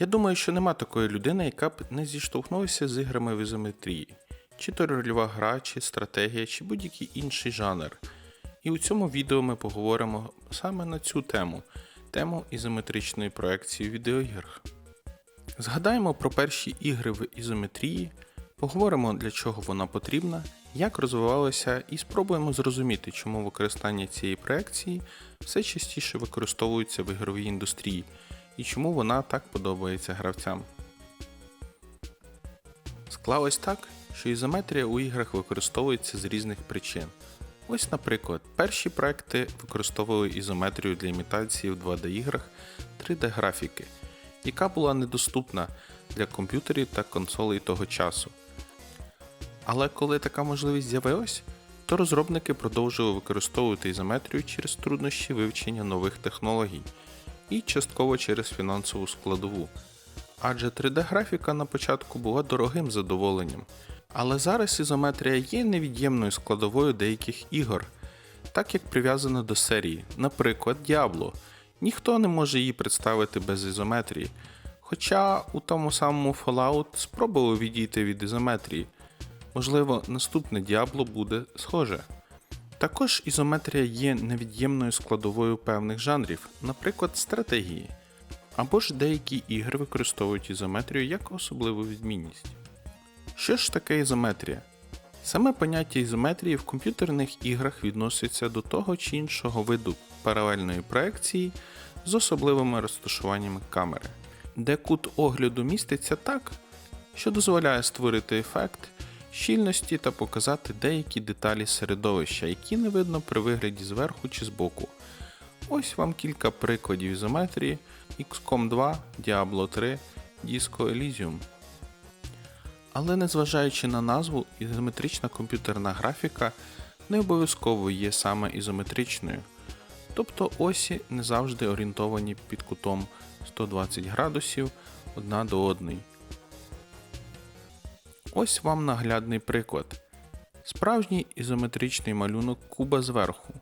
Я думаю, що нема такої людини, яка б не зіштовхнулася з іграми в ізометрії, чи то рольова гра, чи стратегія, чи будь-який інший жанр. І у цьому відео ми поговоримо саме на цю тему тему ізометричної проекції відеоігр. Згадаємо про перші ігри в ізометрії, поговоримо для чого вона потрібна, як розвивалася, і спробуємо зрозуміти, чому використання цієї проекції все частіше використовується в ігровій індустрії і чому вона так подобається гравцям. Склалось так, що ізометрія у іграх використовується з різних причин. Ось, наприклад, перші проекти використовували ізометрію для імітації в 2D-іграх 3D-графіки, яка була недоступна для комп'ютерів та консолей того часу. Але коли така можливість з'явилась, то розробники продовжили використовувати ізометрію через труднощі вивчення нових технологій і частково через фінансову складову. Адже 3D-графіка на початку була дорогим задоволенням. Але зараз ізометрія є невід'ємною складовою деяких ігор, так як прив'язана до серії, наприклад, Diablo. Ніхто не може її представити без ізометрії. Хоча у тому самому Fallout спробували відійти від ізометрії. Можливо, наступне Diablo буде схоже. Також ізометрія є невід'ємною складовою певних жанрів, наприклад, стратегії. Або ж деякі ігри використовують ізометрію як особливу відмінність. Що ж таке ізометрія? Саме поняття ізометрії в комп'ютерних іграх відноситься до того чи іншого виду паралельної проекції з особливими розташуваннями камери, де кут огляду міститься так, що дозволяє створити ефект щільності та показати деякі деталі середовища, які не видно при вигляді зверху чи збоку. Ось вам кілька прикладів ізометрії XCOM 2, Diablo 3, Disco Elysium. Але незважаючи на назву, ізометрична комп'ютерна графіка не обов'язково є саме ізометричною. Тобто осі не завжди орієнтовані під кутом 120 градусів одна до одної. Ось вам наглядний приклад. Справжній ізометричний малюнок куба зверху.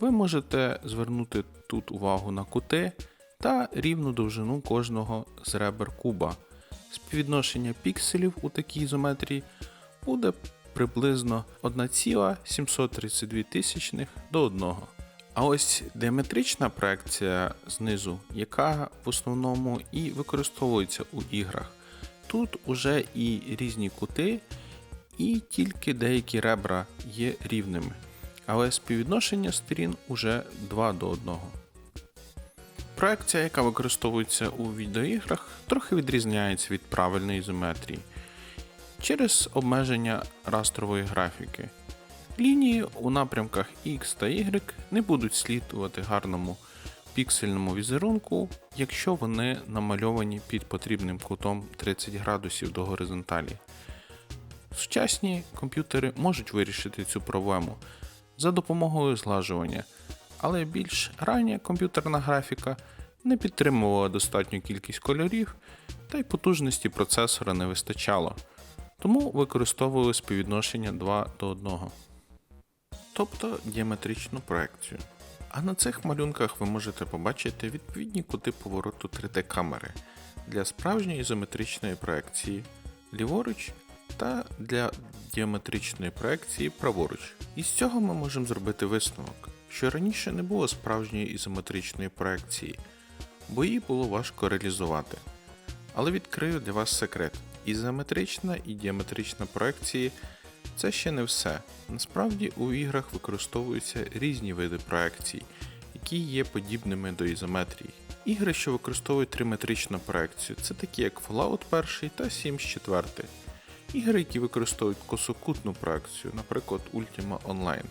Ви можете звернути тут увагу на кути та рівну довжину кожного з ребер куба. Співвідношення пікселів у такій ізометрії буде приблизно 1,732 до 1. А ось диаметрична проекція знизу, яка в основному і використовується у іграх. Тут уже і різні кути, і тільки деякі ребра є рівними. Але співвідношення сторін уже 2 до 1. Проекція, яка використовується у відеоіграх, трохи відрізняється від правильної ізометрії через обмеження растрової графіки. Лінії у напрямках X та Y не будуть слідувати гарному піксельному візерунку, якщо вони намальовані під потрібним кутом 30 градусів до горизонталі. Сучасні комп'ютери можуть вирішити цю проблему за допомогою зглажування, але більш рання комп'ютерна графіка не підтримувала достатню кількість кольорів, та й потужності процесора не вистачало, тому використовували співвідношення 2 до 1, тобто діаметричну проекцію. А на цих малюнках ви можете побачити відповідні кути повороту 3D камери для справжньої ізометричної проекції ліворуч та для діаметричної проекції праворуч. І з цього ми можемо зробити висновок, що раніше не було справжньої ізометричної проекції, бо її було важко реалізувати. Але відкрию для вас секрет: ізометрична і діаметрична проекції це ще не все. Насправді у іграх використовуються різні види проекцій, які є подібними до ізометрії. Ігри, що використовують триметричну проекцію, це такі як Fallout 1 та Sims 4. Ігри, які використовують косокутну проекцію, наприклад, Ultima Online.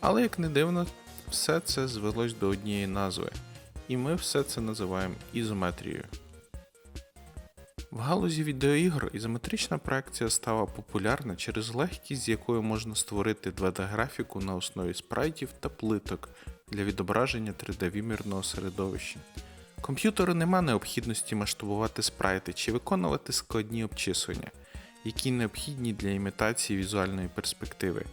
Але як не дивно, все це звелось до однієї назви, і ми все це називаємо ізометрією. В галузі відеоігр ізометрична проекція стала популярна через легкість, з якою можна створити 2D-графіку на основі спрайтів та плиток для відображення 3D-вимірного середовища. Комп'ютеру нема необхідності масштабувати спрайти чи виконувати складні обчислення, які необхідні для імітації візуальної перспективи.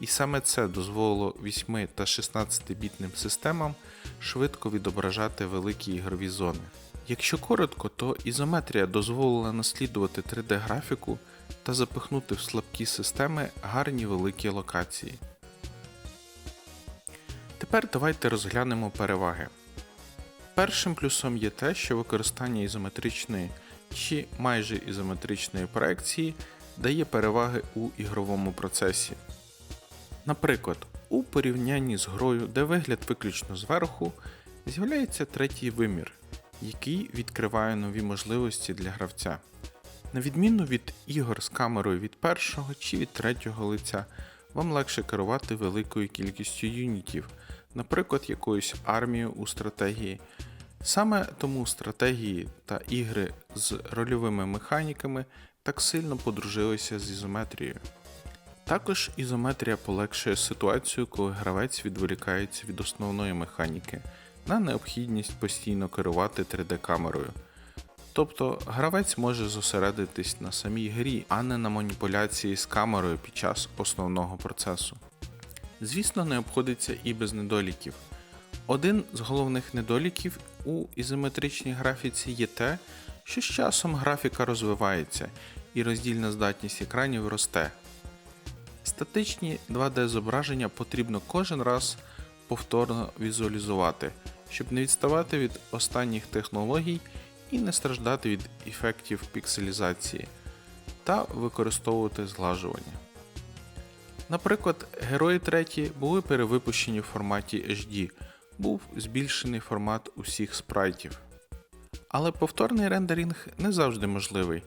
І саме це дозволило 8 та 16-бітним системам швидко відображати великі ігрові зони. Якщо коротко, то ізометрія дозволила наслідувати 3D-графіку та запихнути в слабкі системи гарні великі локації. Тепер давайте розглянемо переваги. Першим плюсом є те, що використання ізометричної чи майже ізометричної проекції дає переваги у ігровому процесі. Наприклад, у порівнянні з грою, де вигляд виключно зверху, з'являється третій вимір, який відкриває нові можливості для гравця. На відміну від ігор з камерою від першого чи від третього лиця, вам легше керувати великою кількістю юнітів, наприклад, якоюсь армією у стратегії. Саме тому стратегії та ігри з рольовими механіками так сильно подружилися з ізометрією. Також ізометрія полегшує ситуацію, коли гравець відволікається від основної механіки на необхідність постійно керувати 3D-камерою. Тобто гравець може зосередитись на самій грі, а не на маніпуляції з камерою під час основного процесу. Звісно, не обходиться і без недоліків. Один з головних недоліків у ізометричній графіці є те, що з часом графіка розвивається і роздільна здатність екранів росте. Статичні 2D зображення потрібно кожен раз повторно візуалізувати, щоб не відставати від останніх технологій і не страждати від ефектів пікселізації та використовувати зглажування. Наприклад, герої треті були перевипущені в форматі HD, був збільшений формат усіх спрайтів. Але повторний рендеринг не завжди можливий.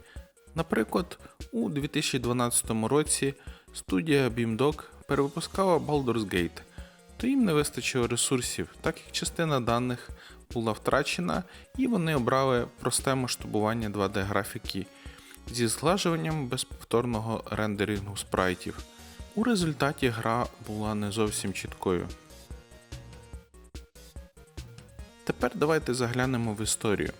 Наприклад, у 2012 році студія BeamDog перевипускала Baldur's Gate, то їм не вистачило ресурсів, так як частина даних була втрачена, і вони обрали просте масштабування 2D графіки зі зглажуванням без повторного рендерингу спрайтів. У результаті гра була не зовсім чіткою. Тепер давайте заглянемо в історію.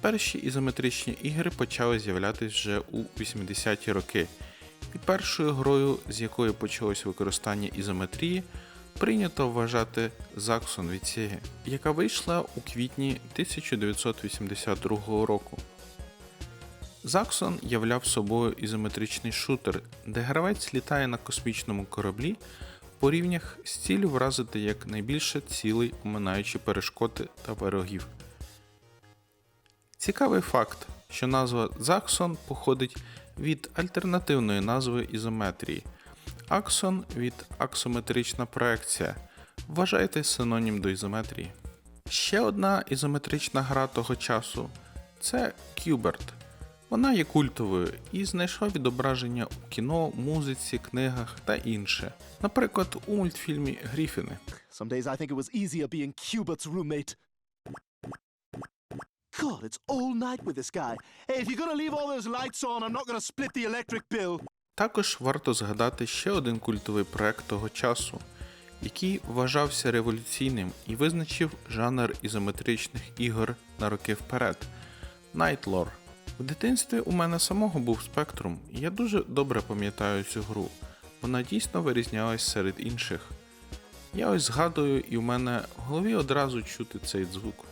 Перші ізометричні ігри почали з'являтися вже у 80-ті роки, і першою грою, з якої почалось використання ізометрії, прийнято вважати Zaxxon від Sega, яка вийшла у квітні 1982 року. Zaxxon являв собою ізометричний шутер, де гравець літає на космічному кораблі по рівнях з ціллю вразити якнайбільше цілей, оминаючи перешкоди та ворогів. Цікавий факт, що назва Zaxxon походить від альтернативної назви ізометрії. Аксон від аксометрична проекція. Вважайте синонім до ізометрії. Ще одна ізометрична гра того часу це Qbert. Вона є культовою і знайшла відображення у кіно, музиці, книгах та інше. Наприклад, у мультфільмі Гріфіни. Some days I think it was easier being Cubert's roommate. God, it's all night with this guy. Hey, if you're gonna leave all those lights on, I'm not gonna split the electric bill. Також варто згадати ще один культовий проект того часу, який вважався революційним і визначив жанр ізометричних ігор на роки вперед Night Lore. В дитинстві у мене самого був спектрум, і я дуже добре пам'ятаю цю гру. Вона дійсно вирізнялась серед інших. Я ось згадую, і в мене в голові одразу чути цей звук.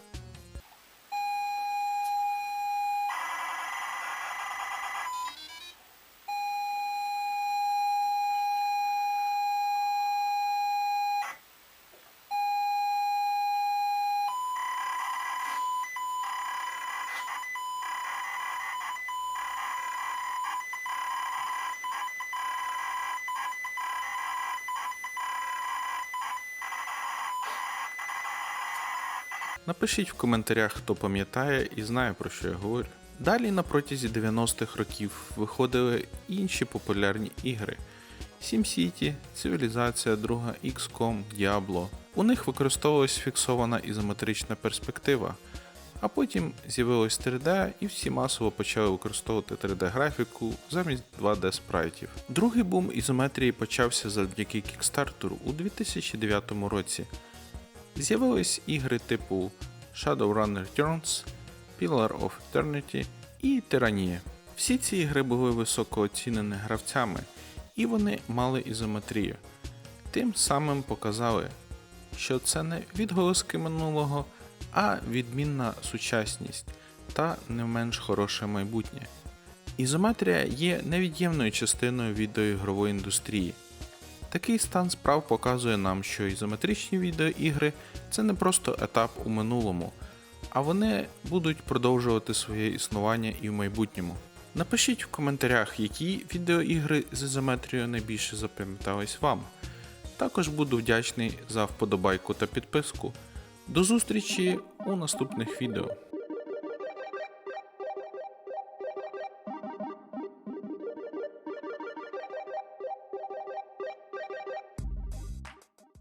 Напишіть в коментарях, хто пам'ятає і знає про що я говорю. Далі на протязі 90-х років виходили інші популярні ігри: SimCity, Цивілізація 2, XCOM, Diablo. У них використовувалась фіксована ізометрична перспектива, а потім з'явилось 3D і всі масово почали використовувати 3D-графіку замість 2D спрайтів. Другий бум ізометрії почався завдяки Kickstarter у 2009 році. З'явились ігри типу Shadowrun Returns, Pillar of Eternity і Tyrannia. Всі ці ігри були високо оцінені гравцями, і вони мали ізометрію. Тим самим показали, що це не відголоски минулого, а відмінна сучасність та не менш хороше майбутнє. Ізометрія є невід'ємною частиною відеоігрової індустрії. Такий стан справ показує нам, що ізометричні відеоігри це не просто етап у минулому, а вони будуть продовжувати своє існування і в майбутньому. Напишіть в коментарях, які відеоігри з ізометрією найбільше запам'ятались вам. Також буду вдячний за вподобайку та підписку. До зустрічі у наступних відео.